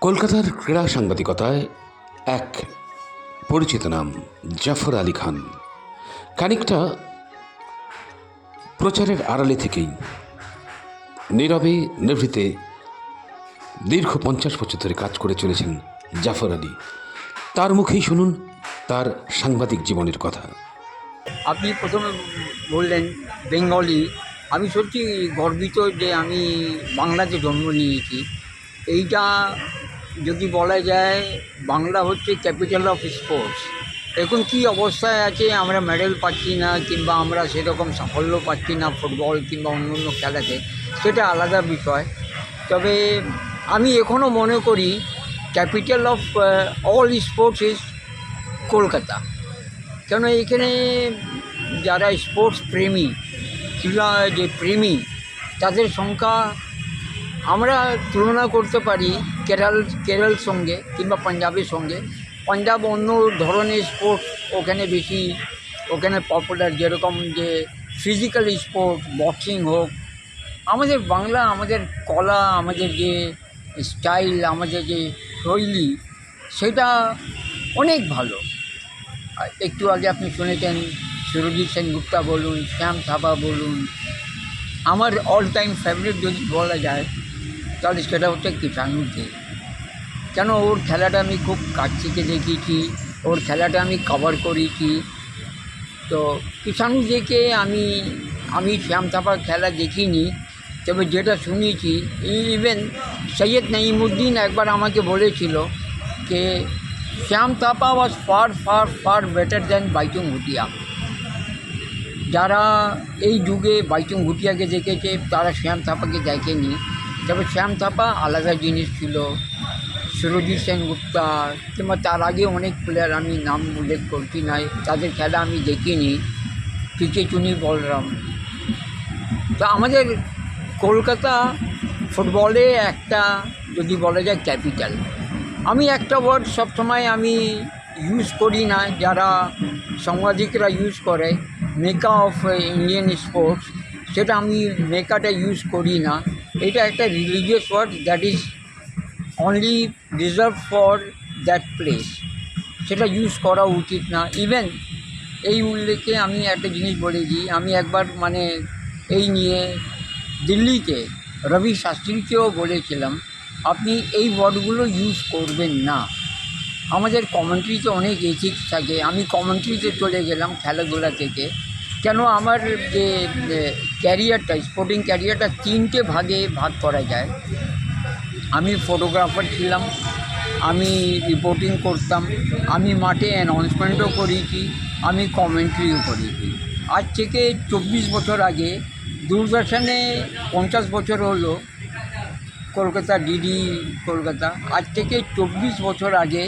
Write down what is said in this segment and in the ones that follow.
কলকাতার ক্রীড়া সাংবাদিকতায় এক পরিচিত নাম, জাফর আলী খান। খানিকটা প্রচারের আড়ালে থেকেই নীরবে, নিভৃতে দীর্ঘ পঞ্চাশ বছর ধরে কাজ করে চলেছেন জাফর আলী। তার মুখেই শুনুন তার সাংবাদিক জীবনের কথা। আপনি প্রথমে বললেন, বেঙ্গলি। আমি সত্যি গর্বিত যে আমি বাংলাতে জন্ম নিয়েছি। এইটা যদি বলা যায় বাংলা হচ্ছে ক্যাপিটাল অফ স্পোর্টস এখন কি অবস্থায় আছে, আমরা মেডেল পাচ্ছি না, কিংবা আমরা সেরকম সাফল্য পাচ্ছি না ফুটবল কিংবা অন্য অন্য খেলাতে, সেটা আলাদা বিষয়। তবে আমি এখনও মনে করি capital of all sports is Kolkata. কেন এখানে যারা স্পোর্টস প্রেমী, ক্রীড়া যে প্রেমী, তাদের সংখ্যা আমরা তুলনা করতে পারি কেরল কেরল সঙ্গে কিংবা পাঞ্জাবের সঙ্গে। পাঞ্জাব অন্য ধরনের স্পোর্টস ওখানে বেশি, ওখানে পপুলার যেরকম যে ফিজিক্যাল স্পোর্টস বক্সিং হোক। আমাদের বাংলা, আমাদের কলা, আমাদের যে স্টাইল আমাদের যে শৈলী, সেটা অনেক ভালো। একটু আগে আপনি শুনেছেন, সুরজিৎ সেনগুপ্তা বলুন, শ্যাম থাপা বলুন। আমার অল টাইম ফেভারিট যদি বলা যায় তাহলে সেটা হচ্ছে কিষাণু দে কেন ওর খেলাটা আমি খুব কাছ থেকে দেখিয়েছি ওর খেলাটা আমি কভার করেছি। তো কিষাণু দেকে আমি আমি শ্যাম থাপার খেলা দেখিনি, তবে যেটা শুনেছি ইভেন সৈয়দ নঈমুদ্দিন একবার আমাকে বলেছিল যে, Shyam Thapa was far far far better than বাইচুং ভুটিয়া। যারা এই যুগে বাইচুং ভুটিয়াকে দেখেছে, তারা শ্যাম থাপাকে দেখেনি। তবে শ্যাম থাপা আলাদা জিনিস ছিল। সুরজিৎ সেনগুপ্তা, কিংবা তার আগে অনেক প্লেয়ার আমি নাম উল্লেখ করছি না তাদের খেলা আমি দেখিনি। পিকে চুনি বলরাম। তো আমাদের কলকাতা ফুটবলে একটা যদি বলা যায় ক্যাপিটাল। আমি একটা ওয়ার্ড সবসময় আমি ইউজ করি না, যারা সাংবাদিকরা ইউজ করে মেকা অফ ইন্ডিয়ান স্পোর্টস সেটা আমি মেকাটা ইউজ করি না। এটা একটা religious word that is only reserve for that place সেটা ইউজ করা উচিত না। ইভেন এই উল্লেখে আমি একটা জিনিস বলে দিই। আমি একবার মানে এই নিয়ে দিল্লিতে রবি শাস্ত্রীকেও বলেছিলাম, আপনি এই ওয়ার্ডগুলো ইউজ করবেন না। আমাদের কমেন্ট্রিতে অনেক এথিক্স থাকে। আমি কমেন্ট্রিতে চলে গেলাম খেলাধুলা থেকে। কেন আমার যে ক্যারিয়ারটা স্পোর্টিং ক্যারিয়ারটা তিনটে ভাগে ভাগ করা যায়। আমি ফটোগ্রাফার ছিলাম, আমি রিপোর্টিং করতাম, আমি মাঠে অ্যানাউন্সমেন্টও করেছি, আমি কমেন্ট্রিও করেছি। আজ থেকে চব্বিশ বছর আগে দূরদর্শনে পঞ্চাশ বছর হলো কলকাতা ডিডি কলকাতা। আজ থেকে চব্বিশ বছর আগে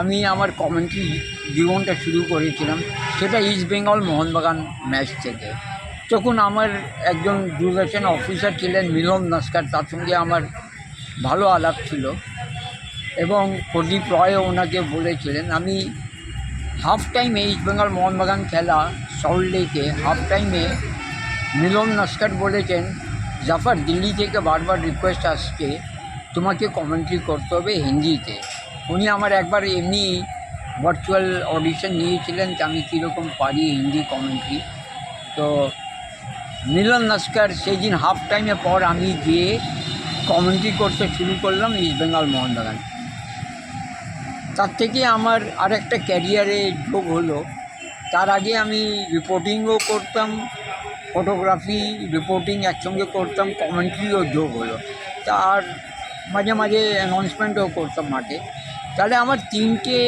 আমি আমার কমেন্ট্রি জীবনটা শুরু করেছিলাম, সেটা ইস্ট বেঙ্গল মোহনবাগান ম্যাচ থেকে। তখন আমার একজন দূরদর্শন অফিসার ছিলেন মিলন নস্কর, তার সঙ্গে আমার ভালো আলাপ ছিল এবং প্রদীপ রয় ওনাকে বলেছিলেন, আমি হাফ টাইমে ইস্ট বেঙ্গল মোহনবাগান খেলা সল্ট লেকে হাফ টাইমে মিলন নস্কর বলেছেন, জাফর, দিল্লি থেকে বারবার রিকোয়েস্ট আসছে, তোমাকে কমেন্ট্রি করতে হবে হিন্দিতে। উনি আমার একবার এমনি ভার্চুয়াল অডিশন নিয়েছিলেন যে আমি কীরকম পারি হিন্দি কমেন্ট্রি তো মিলন নস্কর, সেই দিন হাফ টাইমের পর আমি গিয়ে কমেন্ট্রি করতে শুরু করলাম ইস্ট বেঙ্গল মোহনবাগান তার থেকে আমার আর একটা ক্যারিয়ারে যোগ হলো। তার আগে আমি রিপোর্টিংও করতাম ফটোগ্রাফি রিপোর্টিং একসঙ্গে করতাম কমেন্ট্রিও যোগ হলো। তার মাঝে মাঝে অ্যানাউন্সমেন্টও করতাম মাঠে। তাহলে আমার তিনটে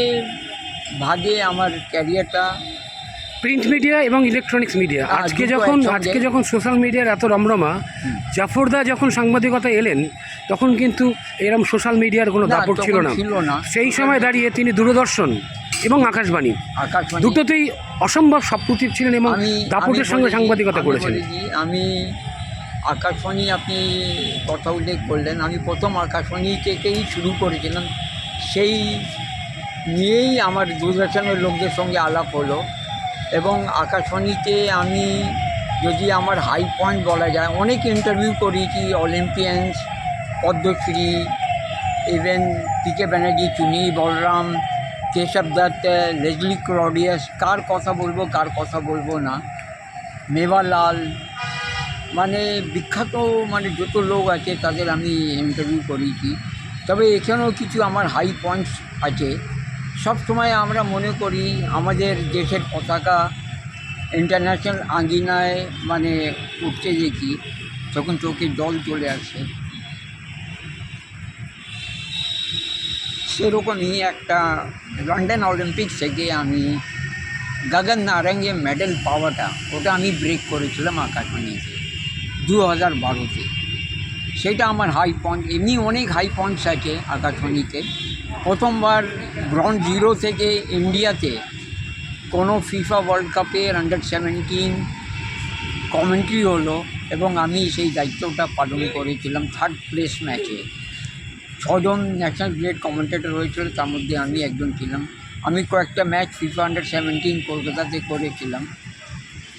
ভাগে আমার ক্যারিয়ারটা প্রিন্ট মিডিয়া এবং ইলেকট্রনিক্স মিডিয়া আজকে যখন আজকে যখন সোশ্যাল মিডিয়ার এত রমরমা জাফরদা যখন সাংবাদিকতা এলেন তখন কিন্তু এরম সোশ্যাল মিডিয়ার কোনো দাপট ছিল না। সেই সময় দাঁড়িয়ে তিনি দূরদর্শন এবং আকাশবাণী। দুটোতেই অসম্ভব সব সপ্রতিভ ছিলেন এবং দাপটের সঙ্গে সাংবাদিকতা করেছেন। আমি আকাশবাণী আপনি কথা উল্লেখ করলেন। আমি প্রথম আকাশবাণী থেকেই শুরু করেছিলাম। সেই নিয়েই আমার দূরদর্শনের লোকদের সঙ্গে আলাপ হলো। এবং আকাশবাণীতে আমি যদি আমার হাই পয়েন্ট বলা যায়, অনেক ইন্টারভিউ করেছি Olympians Padmashri even P K Banerjee Chuni Balaram Keshab Dutta Leslie Claudius কার কথা বলব, কার কথা বলব না। মেওয়ালাল মানে বিখ্যাত মানে যত লোক আছে, তাদের আমি ইন্টারভিউ করেছি। তবে এখানেও কিছু আমার হাই পয়েন্টস আছে। সব সময় আমরা মনে করি, আমাদের দেশের পতাকা ইন্টারন্যাশনাল আঙ্গিনায় মানে উঠতে দেখি তখন চোখে জল চলে আসে। সেরকমই একটা লন্ডন অলিম্পিক্স থেকে আমি গগন নারাঙ্গে মেডেল পাওয়াটা, ওটা আমি ব্রেক করেছিলাম আকাশবাণীতে দু হাজার বারোতে। সেটা আমার হাই পয়েন্ট এমনি অনেক হাই পয়েন্টস আছে আকাশবাণীতে। প্রথমবার গ্রাউন্ড জিরো থেকে ইন্ডিয়াতে কোনো ফিফা ওয়ার্ল্ড কাপের আন্ডার সেভেন্টিন কমেন্ট্রি হলো এবং আমি সেই দায়িত্বটা পালন করেছিলাম থার্ড প্লেস ম্যাচে ছজন ন্যাশনাল গ্রেড কমেন্টেটর হয়েছিল, তার মধ্যে আমি একজন ছিলাম। আমি কয়েকটা ম্যাচ ফিফা আন্ডার সেভেন্টিন কলকাতাতে করেছিলাম,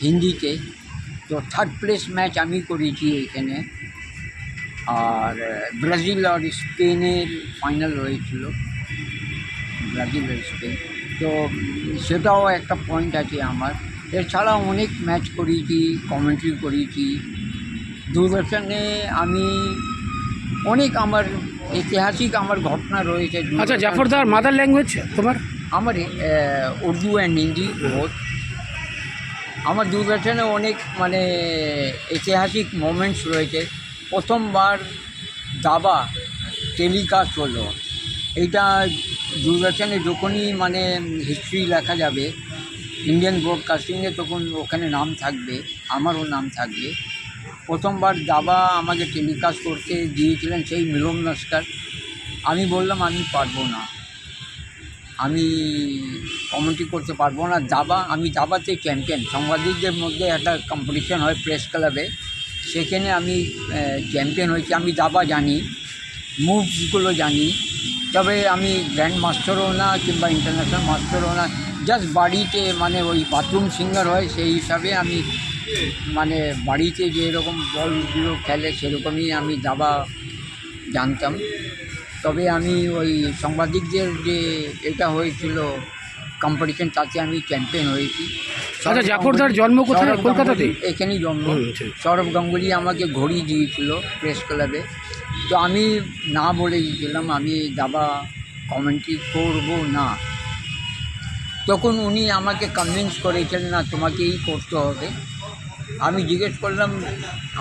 হিন্দিতে। তো থার্ড প্লেস ম্যাচ আমি করেছি এখানে। আর, ব্রাজিল আর স্পেনের ফাইনাল হয়েছিল। ব্রাজিল আর স্পেন তো সেটাও একটা পয়েন্ট আছে আমার। এছাড়া অনেক ম্যাচ করেছি কমেন্ট্রি করেছি। দূরদর্শনে আমি অনেক আমার ঐতিহাসিক আমার ঘটনা রয়েছে। আচ্ছা জাফরদার মাদার ল্যাঙ্গুয়েজ তোমার? আমার উর্দু অ্যান্ড হিন্দি বোধ আমার দূরদর্শনে অনেক মানে ঐতিহাসিক মোমেন্টস রয়েছে। প্রথমবার দাবা টেলিকাস্ট হলো। এইটা দূরদর্শনে যখনই মানে হিস্ট্রি লেখা যাবে ইন্ডিয়ান ব্রডকাস্টিংয়ে তখন ওখানে নাম থাকবে, আমারও নাম থাকবে। প্রথমবার দাবা আমাকে টেলিকাস্ট করতে দিয়েছিলেন সেই মিলন নস্কর। আমি বললাম, আমি পারব না। আমি কমেন্ট্রি করতে পারব না। দাবা, আমি দাবাতে চ্যাম্পিয়ন সাংবাদিকদের মধ্যে একটা কম্পিটিশন হয় প্রেস ক্লাবে সেখানে আমি চ্যাম্পিয়ন হয়েছি। আমি দাবা জানি মুভসগুলো জানি। তবে আমি গ্র্যান্ড মাস্টারও না কিংবা ইন্টারন্যাশনাল মাস্টারও না জাস্ট বাড়িতে মানে ওই বাথরুম সিঙ্গার হয় সেই হিসাবে আমি মানে বাড়িতে যে এরকম বলগুলো খেলে সেরকমই আমি দাবা জানতাম। তবে আমি ওই সাংবাদিকদের যে এটা হয়েছিল কম্পিটিশন তাতে আমি চ্যাম্পিয়ন হয়েছি। আচ্ছা জাফরদার জন্ম কোথায়? কলকাতাতে এখানেই জন্ম। সৌরভ গাঙ্গুলি আমাকে ঘড়ি দিয়েছিল প্রেস ক্লাবে তো আমি না বলে দিয়েছিলাম আমি দাবা কমেন্ট্রি করব না। তখন উনি আমাকে কনভিন্স করেছিলেন না, তোমাকেই করতে হবে। আমি জিজ্ঞেস করলাম,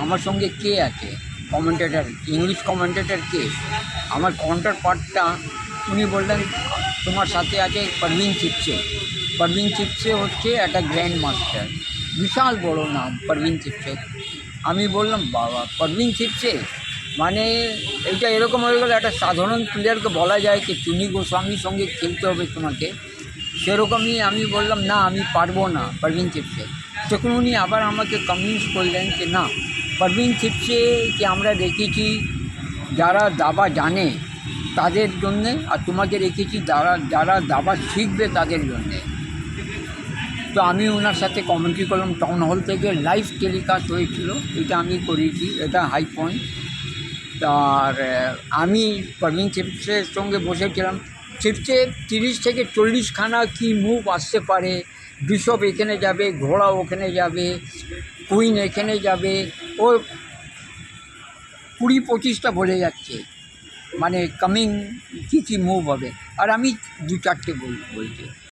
আমার সঙ্গে কে আছে? কমেন্টেটার ইংলিশ কমেন্টেটার কে? আমার কাউন্টার পার্টটা উনি বললেন, তোমার সাথে আছে পারভিন চিপসে পারভিন চিপসে হচ্ছে একটা গ্র্যান্ড মাস্টার বিশাল বড় নাম পারভিন চিপসে আমি বললাম, বাবা পারভিন চিপসে মানে এটা এরকম হয়ে গেল, একটা সাধারণ প্লেয়ারকে বলা যায় যে চুনি গোস্বামীর সঙ্গে খেলতে হবে তোমাকে। সেরকমই আমি বললাম, না, আমি পারব না। পারভিন চিপসে। তখন উনি আবার আমাকে কনভিন্স করলেন যে, না, পারভিন চিপসে যে আমরা রেখেছি যারা দাবা জানে তাদের জন্যে আর তোমাকে রেখেছি যারা যারা দাবা শিখবে তাদের জন্যে? তো আমি ওনার সাথে কমেন্ট্রি করলাম। টাউন হল থেকে লাইভ টেলিকাস্ট হয়েছিল। এটা আমি করেছি। এটা হাই পয়েন্ট আর আমি প্রবীণ চিপসের সঙ্গে বসেছিলাম। চিপসে তিরিশ থেকে চল্লিশখানা কি মুভ আসতে পারে বিশপ এখানে যাবে, ঘোড়া ওখানে যাবে কুইন এখানে যাবে, ও কুড়ি পঁচিশটা বলে যাচ্ছে। মানে কামিং কী কী মুভ হবে। আর আমি দু চারটে বল, বলছি।